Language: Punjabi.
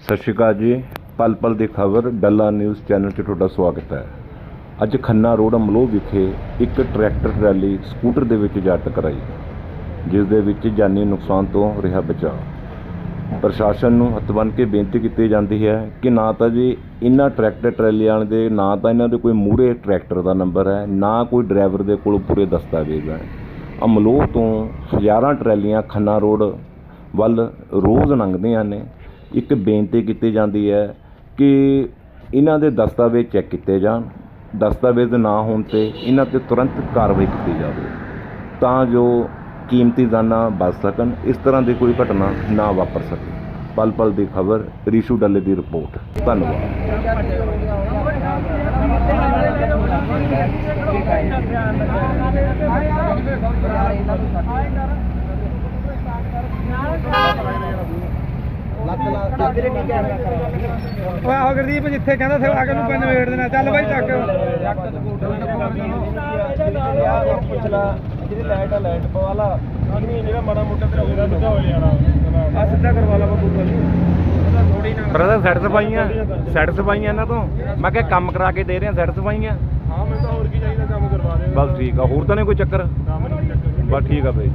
ਸਤਿ ਸ਼੍ਰੀ ਅਕਾਲ ਜੀ। ਪਲ ਪਲ ਦੀ ਖਬਰ, ਡੱਲਾ ਨਿਊਜ਼ ਚੈਨਲ 'ਚ ਤੁਹਾਡਾ ਸਵਾਗਤ ਹੈ। ਅੱਜ ਖੰਨਾ ਰੋਡ ਅਮਲੋਹ ਵਿਖੇ ਇੱਕ ਟਰੈਕਟਰ ਰੈਲੀ ਸਕੂਟਰ ਦੇ ਵਿੱਚ ਜਾ ਟਕਰਾਈ, ਜਿਸ ਦੇ ਵਿੱਚ ਜਾਨੀ ਨੁਕਸਾਨ ਤੋਂ ਰਿਹਾ ਬਚਾਅ। ਪ੍ਰਸ਼ਾਸਨ ਨੂੰ ਹੱਥ ਬੰਨ੍ਹ ਕੇ ਬੇਨਤੀ ਕੀਤੀ ਜਾਂਦੀ ਹੈ ਕਿ ਨਾ ਤਾਂ ਜੀ ਇਹਨਾਂ ਟਰੈਕਟਰ ਟਰੈਲੀਆਂ ਦੇ, ਨਾ ਤਾਂ ਇਹਨਾਂ ਦੇ ਕੋਈ ਮੂਹਰੇ ਟਰੈਕਟਰ ਦਾ ਨੰਬਰ ਹੈ, ਨਾ ਕੋਈ ਡਰਾਈਵਰ ਦੇ ਕੋਲ ਪੂਰੇ ਦਸਤਾਵੇਜ਼ ਹੈ। ਅਮਲੋਹ ਤੋਂ ਹਜ਼ਾਰਾਂ ਟਰੈਲੀਆਂ ਖੰਨਾ ਰੋਡ ਵੱਲ ਰੋਜ਼ ਲੰਘਦੀਆਂ ਨੇ। ਇੱਕ ਬੇਨਤੀ ਕੀਤੀ ਜਾਂਦੀ ਹੈ ਕਿ ਇਹਨਾਂ ਦੇ ਦਸਤਾਵੇਜ਼ ਚੈੱਕ ਕੀਤੇ ਜਾਣ, ਦਸਤਾਵੇਜ਼ ਨਾ ਹੋਣ ਤੇ ਇਹਨਾਂ ਤੇ ਤੁਰੰਤ ਕਾਰਵਾਈ ਕੀਤੀ ਜਾਵੇ ਤਾਂ ਜੋ ਕੀਮਤੀ ਜ਼ਾਨਾਂ ਬਚ ਸਕਣ, ਇਸ ਤਰ੍ਹਾਂ ਦੀ ਕੋਈ ਘਟਨਾ ਨਾ ਵਾਪਰ ਸਕੇ। ਪਲ ਪਲ ਦੀ ਖਬਰ, ਰੀਸ਼ੂ ਡੱਲੇ ਦੀ ਰਿਪੋਰਟ। ਧੰਨਵਾਦ। ਓਏ ਆਹ ਗੁਰਦੀਪ ਜਿੱਥੇ ਕਹਿੰਦਾ ਸੀ ਆ ਕੇ ਨੂੰ ਪਿੰਡ ਵੇੜ ਦੇਣਾ। ਚੱਲ ਬਾਈ ਚੱਕ। ਜਿਹਦੀ ਲਾਈਟ ਆ ਲਾਈਟ ਪਵਾ ਲਾ ਨਹੀਂ ਜਿਹੜਾ ਮਾੜਾ ਮੋਟਾ ਤੇਰਾ ਹੋਇਆ ਤਾਂ ਹੋ ਜਾਣਾ ਆ ਸਿੱਧਾ ਕਰਵਾ ਲਾ ਬੱਬੂ ਥੋੜੀ ਨਾ ਬ੍ਰਦਰ ਸੈਟ ਸਫਾਈਆਂ। ਸੈਟ ਸਫਾਈਆਂ ਇਹਨਾਂ ਤੋਂ। ਮੈਂ ਕਿਹਾ ਕੰਮ ਕਰਾ ਕੇ ਦੇ ਰਹੇ ਆ ਸੈਟ ਸਫਾਈਆਂ। ਹਾਂ ਮੈਂ ਤਾਂ ਹੋਰ ਕੀ ਚਾਹੀਦਾ ਕੰਮ ਕਰਵਾ ਦੇ। ਬਸ ਠੀਕ ਆ ਹੋਰ ਤਾਂ ਨਹੀਂ ਕੋਈ ਚੱਕਰ? ਕੰਮ ਨਹੀਂ ਚੱਕਰ। ਬਸ ਠੀਕ ਆ ਬਈ।